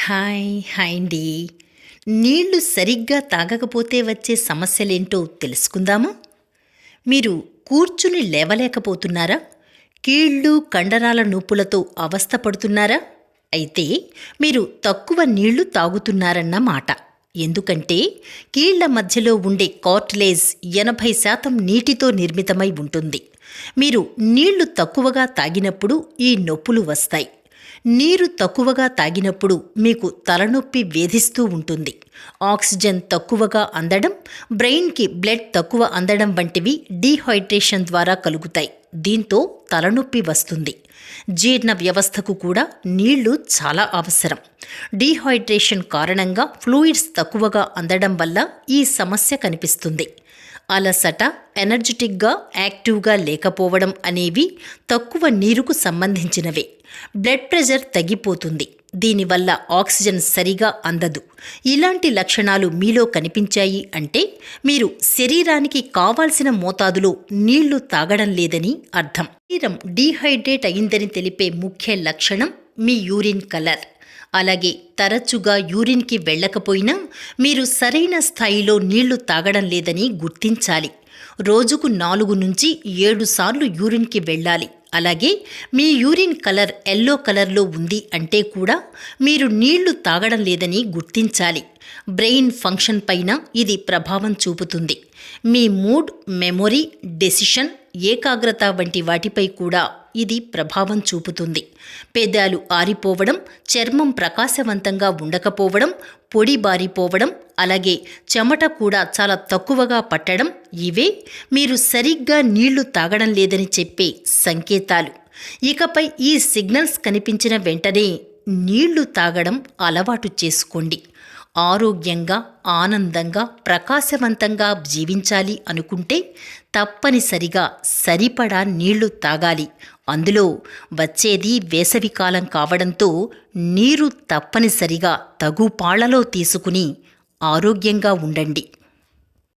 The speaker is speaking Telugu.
హాయ్ హాయ్ అండి. నీళ్ళు సరిగ్గా తాగకపోతే వచ్చే సమస్యలేంటో తెలుసుకుందామా? మీరు కూర్చుని లేవలేకపోతున్నారా? కీళ్ళు కండరాల నొప్పులతో అవస్థపడుతున్నారా అయితే మీరు తక్కువ నీళ్ళు తాగుతున్నారన్న మాట. ఎందుకంటే కీళ్ళ మధ్యలో ఉండే కార్టిలేజ్ ఎనభై శాతం నీటితో నిర్మితమై ఉంటుంది. మీరు నీళ్ళు తక్కువగా తాగినప్పుడు ఈ నొప్పులు వస్తాయి. నీరు తక్కువగా తాగినప్పుడు మీకు తలనొప్పి వేధిస్తూ ఉంటుంది. ఆక్సిజన్ తక్కువగా అందడం బ్రెయిన్కి బ్లడ్ తక్కువ అందడం వంటివి డీహైడ్రేషన్ ద్వారా కలుగుతాయి. దీంతో తలనొప్పి వస్తుంది. జీర్ణ వ్యవస్థకు కూడా నీళ్ళు చాలా అవసరం. డీహైడ్రేషన్ కారణంగా ఫ్లూయిడ్స్ తక్కువగా అందడం వల్ల ఈ సమస్య కనిపిస్తుంది. అలసట ఎనర్జెటిక్గా యాక్టివ్గా లేకపోవడం అనేవి తక్కువ నీరుకు సంబంధించినవే. బ్లడ్ ప్రెషర్ తగ్గిపోతుంది. దీనివల్ల ఆక్సిజన్ సరిగా అందదు. ఇలాంటి లక్షణాలు మీలో కనిపించాయి అంటే మీరు శరీరానికి కావాల్సిన మోతాదులో నీళ్ళు తాగడం లేదని అర్థం. శరీరం డీహైడ్రేట్ అయిందని తెలిపే ముఖ్య లక్షణం మీ యూరిన్ కలర్. అలాగే తరచుగా యూరిన్కి వెళ్ళకపోయినా మీరు సరైన స్థాయిలో నీళ్ళు తాగడం లేదని గుర్తించాలి. రోజుకు నాలుగు నుంచి ఏడు సార్లు యూరిన్కి వెళ్ళాలి. అలాగే మీ యూరిన్ కలర్ ఎల్లో కలర్లో ఉంది అంటే కూడా మీరు నీళ్ళు తాగడం లేదని గుర్తించాలి. బ్రెయిన్ ఫంక్షన్ పైన ఇది ప్రభావం చూపుతుంది. మీ మూడ్ మెమొరీ డెసిషన్ ఏకాగ్రత వంటి వాటిపై కూడా ఇది ప్రభావం చూపుతుంది. పెదాలు ఆరిపోవడం చర్మం ప్రకాశవంతంగా ఉండకపోవడం పొడి బారిపోవడం అలాగే చెమట కూడా చాలా తక్కువగా పట్టడం ఇవే. మీరు సరిగ్గా నీళ్ళు తాగడం లేదని చెప్పే సంకేతాలు. ఇకపై ఈ సిగ్నల్స్ కనిపించిన వెంటనే నీళ్ళు తాగడం అలవాటు చేసుకోండి. ఆరోగ్యంగా ఆనందంగా ప్రకాశవంతంగా జీవించాలి అనుకుంటే తప్పనిసరిగా సరిపడా నీళ్ళు తాగాలి. అందులో వచ్చేది వేసవికాలం కావడంతో నీరు తప్పనిసరిగా తగు పాళ్ళలో తీసుకుని ఆరోగ్యంగా ఉండండి.